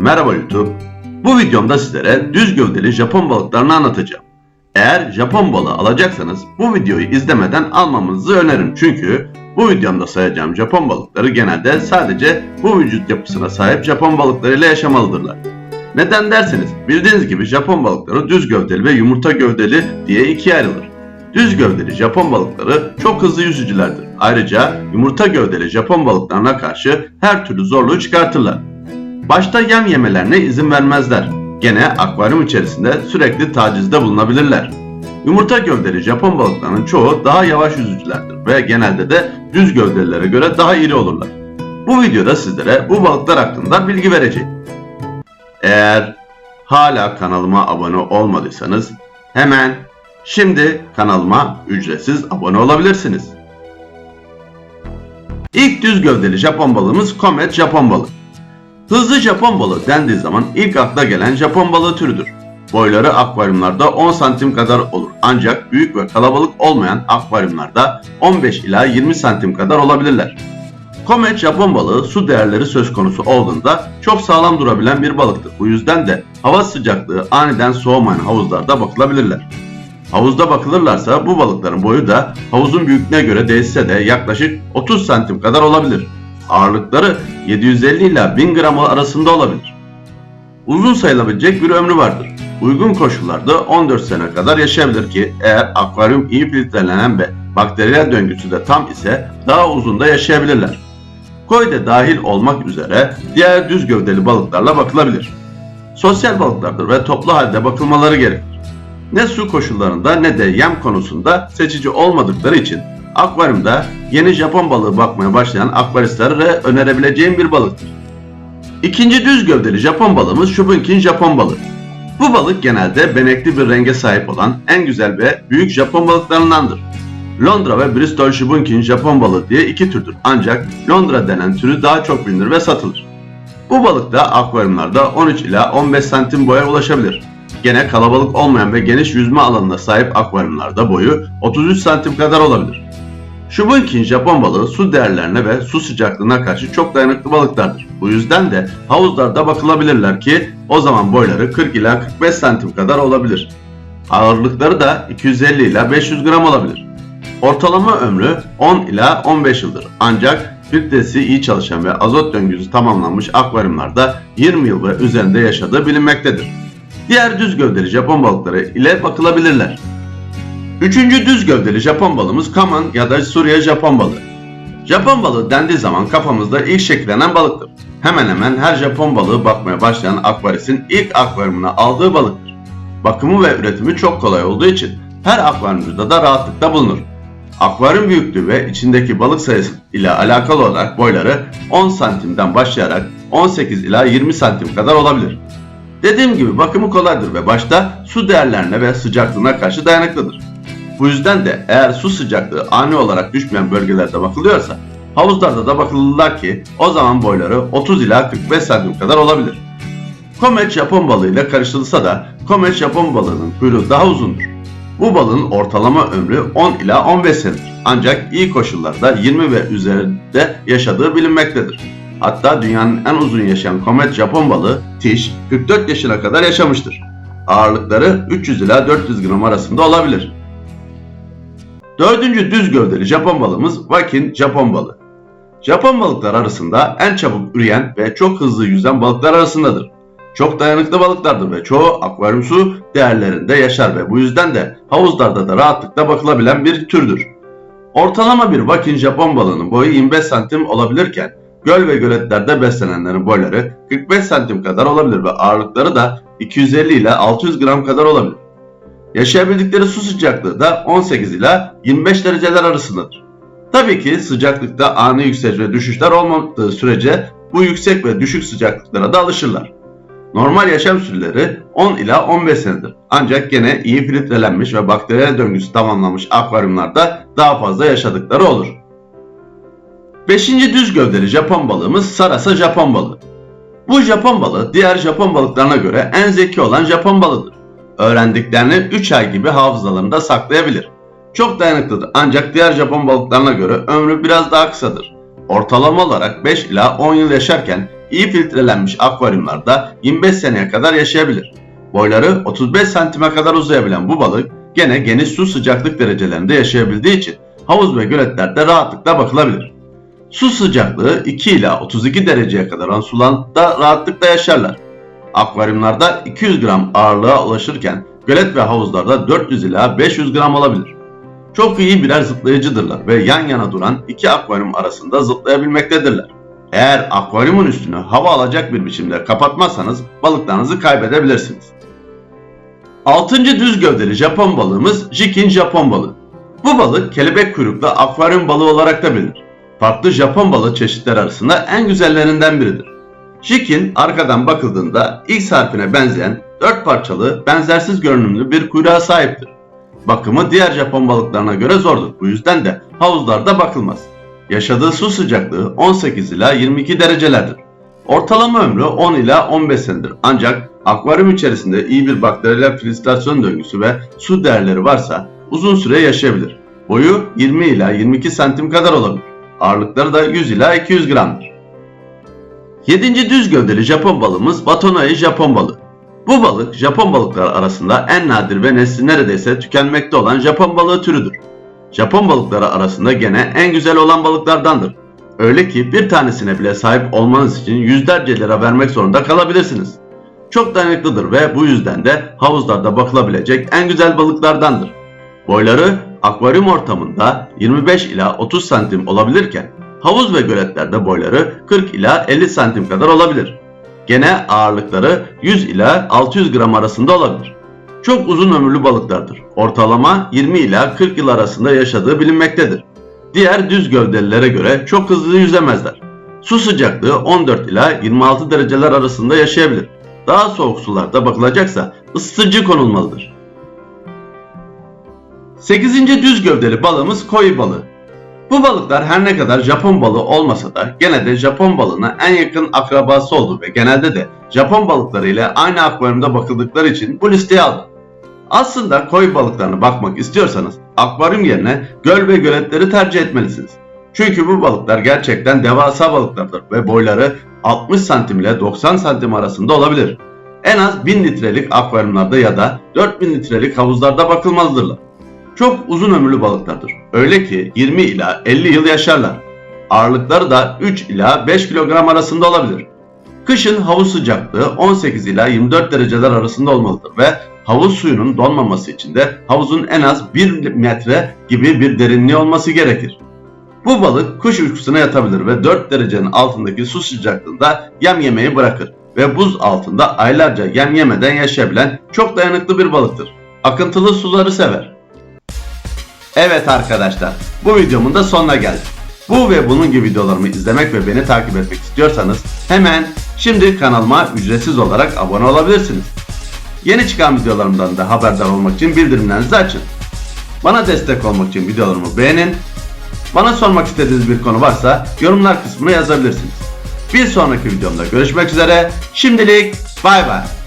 Merhaba YouTube. Bu videomda sizlere düz gövdeli Japon balıklarını anlatacağım. Eğer Japon balığı alacaksanız bu videoyu izlemeden almamanızı öneririm. Çünkü bu videomda sayacağım Japon balıkları genelde sadece bu vücut yapısına sahip Japon balıklarıyla yaşamalıdırlar. Neden derseniz bildiğiniz gibi Japon balıkları düz gövdeli ve yumurta gövdeli diye ikiye ayrılır. Düz gövdeli Japon balıkları çok hızlı yüzücülerdir. Ayrıca yumurta gövdeli Japon balıklarına karşı her türlü zorluğu çıkartırlar. Başta yem yemelerine izin vermezler. Gene akvaryum içerisinde sürekli tacizde bulunabilirler. Yumurta gövdeli Japon balıklarının çoğu daha yavaş yüzücülerdir ve genelde de düz gövdelilere göre daha iri olurlar. Bu videoda sizlere bu balıklar hakkında bilgi vereceğim. Eğer hala kanalıma abone olmadıysanız hemen şimdi kanalıma ücretsiz abone olabilirsiniz. İlk düz gövdeli Japon balığımız Comet Japon balığı. Hızlı Japon balığı dendiği zaman ilk akla gelen Japon balığı türüdür. Boyları akvaryumlarda 10 santim kadar olur ancak büyük ve kalabalık olmayan akvaryumlarda 15 ila 20 santim kadar olabilirler. Komet Japon balığı su değerleri söz konusu olduğunda çok sağlam durabilen bir balıktır. Bu yüzden de hava sıcaklığı aniden soğumayan havuzlarda bakılabilirler. Havuzda bakılırlarsa bu balıkların boyu da havuzun büyüklüğüne göre değişse de yaklaşık 30 santim kadar olabilir. Ağırlıkları 750 ila 1000 gram arasında olabilir. Uzun sayılabilecek bir ömrü vardır. Uygun koşullarda 14 sene kadar yaşayabilir ki eğer akvaryum iyi filtrelenen ve bakteriyel döngüsü de tam ise daha uzun da yaşayabilirler. Koy da dahil olmak üzere diğer düz gövdeli balıklarla bakılabilir. Sosyal balıklardır ve toplu halde bakılmaları gerekir. Ne su koşullarında ne de yem konusunda seçici olmadıkları için akvaryumda yeni Japon balığı bakmaya başlayan akvaristlere önerebileceğim bir balıktır. İkinci düz gövdeli Japon balığımız Shubunkin Japon balığı. Bu balık genelde benekli bir renge sahip olan en güzel ve büyük Japon balıklarındandır. Londra ve Bristol Shubunkin Japon balığı diye iki türdür ancak Londra denen türü daha çok bilinir ve satılır. Bu balık da akvaryumlarda 13 ila 15 santim boya ulaşabilir. Gene kalabalık olmayan ve geniş yüzme alanına sahip akvaryumlarda boyu 33 santim kadar olabilir. Shubunkin Japon balığı su değerlerine ve su sıcaklığına karşı çok dayanıklı balıklardır. Bu yüzden de havuzlarda bakılabilirler ki o zaman boyları 40 ila 45 santim kadar olabilir. Ağırlıkları da 250 ila 500 gram olabilir. Ortalama ömrü 10 ila 15 yıldır. Ancak filtresi iyi çalışan ve azot döngüsü tamamlanmış akvaryumlarda 20 yıl ve üzerinde yaşadığı bilinmektedir. Diğer düz gövdeli Japon balıkları ile bakılabilirler. Üçüncü düz gövdeli Japon balığımız Kaman ya da Suriye Japon balığı. Japon balığı dendiği zaman kafamızda ilk şekillenen balıktır. Hemen hemen her Japon balığı bakmaya başlayan akvaristin ilk akvaryumuna aldığı balıktır. Bakımı ve üretimi çok kolay olduğu için her akvaryumcuda da rahatlıkla bulunur. Akvaryum büyüklüğü ve içindeki balık sayısı ile alakalı olarak boyları 10 santimden başlayarak 18 ila 20 santim kadar olabilir. Dediğim gibi bakımı kolaydır ve başta su değerlerine ve sıcaklığına karşı dayanıklıdır. Bu yüzden de eğer su sıcaklığı ani olarak düşmeyen bölgelerde bakılıyorsa havuzlarda da bakılırlar ki o zaman boyları 30 ila 45 santim kadar olabilir. Komet Japon balığı ile karıştırılsa da Komet Japon balığının kuyruğu daha uzundur. Bu balığın ortalama ömrü 10 ila 15 senedir. Ancak iyi koşullarda 20 ve üzerinde yaşadığı bilinmektedir. Hatta dünyanın en uzun yaşayan komet Japon balığı Tish 44 yaşına kadar yaşamıştır. Ağırlıkları 300 ila 400 gram arasında olabilir. Dördüncü düz gövdeli Japon balığımız Wakin Japon balığı. Japon balıklar arasında en çabuk üreyen ve çok hızlı yüzen balıklar arasındadır. Çok dayanıklı balıklardır ve çoğu akvaryum su değerlerinde yaşar ve bu yüzden de havuzlarda da rahatlıkla bakılabilen bir türdür. Ortalama bir Wakin Japon balığının boyu 25 santim olabilirken göl ve göletlerde beslenenlerin boyları 45 santim kadar olabilir ve ağırlıkları da 250 ile 600 gram kadar olabilir. Yaşayabildikleri su sıcaklığı da 18 ila 25 dereceler arasındadır. Tabii ki sıcaklıkta ani yükseliş ve düşüşler olmadığı sürece bu yüksek ve düşük sıcaklıklara da alışırlar. Normal yaşam süreleri 10 ila 15 senedir. Ancak gene iyi filtrelenmiş ve bakteriyel döngüsü tamamlanmış akvaryumlarda daha fazla yaşadıkları olur. Beşinci düz gövdeli Japon balığımız Sarasa Japon balığı. Bu Japon balığı diğer Japon balıklarına göre en zeki olan Japon balığıdır. Öğrendiklerini 3 ay gibi hafızalarında saklayabilir. Çok dayanıklıdır ancak diğer Japon balıklarına göre ömrü biraz daha kısadır. Ortalama olarak 5 ila 10 yıl yaşarken iyi filtrelenmiş akvaryumlarda 25 seneye kadar yaşayabilir. Boyları 35 santime kadar uzayabilen bu balık gene geniş su sıcaklık derecelerinde yaşayabildiği için havuz ve göletlerde rahatlıkla bakılabilir. Su sıcaklığı 2 ila 32 dereceye kadar olan sularda rahatlıkla yaşarlar. Akvaryumlarda 200 gram ağırlığa ulaşırken gölet ve havuzlarda 400 ila 500 gram olabilir. Çok iyi birer zıplayıcıdırlar ve yan yana duran iki akvaryum arasında zıplayabilmektedirler. Eğer akvaryumun üstünü hava alacak bir biçimde kapatmazsanız balıklarınızı kaybedebilirsiniz. Altıncı düz gövdeli Japon balığımız Jikin Japon balığı. Bu balık kelebek kuyruklu akvaryum balığı olarak da bilinir. Farklı Japon balığı çeşitleri arasında en güzellerinden biridir. Jikin arkadan bakıldığında X harfine benzeyen dört parçalı benzersiz görünümlü bir kuyruğa sahiptir. Bakımı diğer Japon balıklarına göre zordur. Bu yüzden de havuzlarda bakılmaz. Yaşadığı su sıcaklığı 18 ila 22 derecelerdir. Ortalama ömrü 10 ila 15 senedir. Ancak akvaryum içerisinde iyi bir bakteriyel filtrasyon döngüsü ve su değerleri varsa uzun süre yaşayabilir. Boyu 20 ila 22 santim kadar olabilir. Ağırlıkları da 100 ila 200 gramdır. 7. düz gövdeli Japon balığımız Watonai Japon balığı. Bu balık Japon balıklar arasında en nadir ve nesli neredeyse tükenmekte olan Japon balığı türüdür. Japon balıkları arasında gene en güzel olan balıklardandır. Öyle ki bir tanesine bile sahip olmanız için yüzlerce lira vermek zorunda kalabilirsiniz. Çok dayanıklıdır ve bu yüzden de havuzlarda bakılabilecek en güzel balıklardandır. Boyları akvaryum ortamında 25 ila 30 santim olabilirken havuz ve göletlerde boyları 40 ila 50 santim kadar olabilir. Gene ağırlıkları 100 ila 600 gram arasında olabilir. Çok uzun ömürlü balıklardır. Ortalama 20 ila 40 yıl arasında yaşadığı bilinmektedir. Diğer düz gövdelilere göre çok hızlı yüzemezler. Su sıcaklığı 14 ila 26 dereceler arasında yaşayabilir. Daha soğuk sularda bakılacaksa ısıtıcı konulmalıdır. 8. düz gövdeli balığımız koi balığı. Bu balıklar her ne kadar Japon balığı olmasa da gene de Japon balığına en yakın akrabası oldu ve genelde de Japon balıkları ile aynı akvaryumda bakıldıkları için bu listeye aldım. Aslında koi balıklarına bakmak istiyorsanız akvaryum yerine göl ve göletleri tercih etmelisiniz. Çünkü bu balıklar gerçekten devasa balıklardır ve boyları 60 santim ile 90 santim arasında olabilir. En az 1000 litrelik akvaryumlarda ya da 4000 litrelik havuzlarda bakılmalıdırlar. Çok uzun ömürlü balıklardır. Öyle ki 20 ila 50 yıl yaşarlar. Ağırlıkları da 3 ila 5 kilogram arasında olabilir. Kışın havuz sıcaklığı 18 ila 24 dereceler arasında olmalıdır ve havuz suyunun donmaması için de havuzun en az 1 metre gibi bir derinliği olması gerekir. Bu balık kuş uykusuna yatabilir ve 4 derecenin altındaki su sıcaklığında yem yemeyi bırakır ve buz altında aylarca yem yemeden yaşayabilen çok dayanıklı bir balıktır. Akıntılı suları sever. Evet arkadaşlar, bu videomun da sonuna geldik. Bu ve bunun gibi videolarımı izlemek ve beni takip etmek istiyorsanız hemen şimdi kanalıma ücretsiz olarak abone olabilirsiniz. Yeni çıkan videolarımdan da haberdar olmak için bildirimlerinizi açın. Bana destek olmak için videolarımı beğenin. Bana sormak istediğiniz bir konu varsa yorumlar kısmına yazabilirsiniz. Bir sonraki videomda görüşmek üzere. Şimdilik bay bay.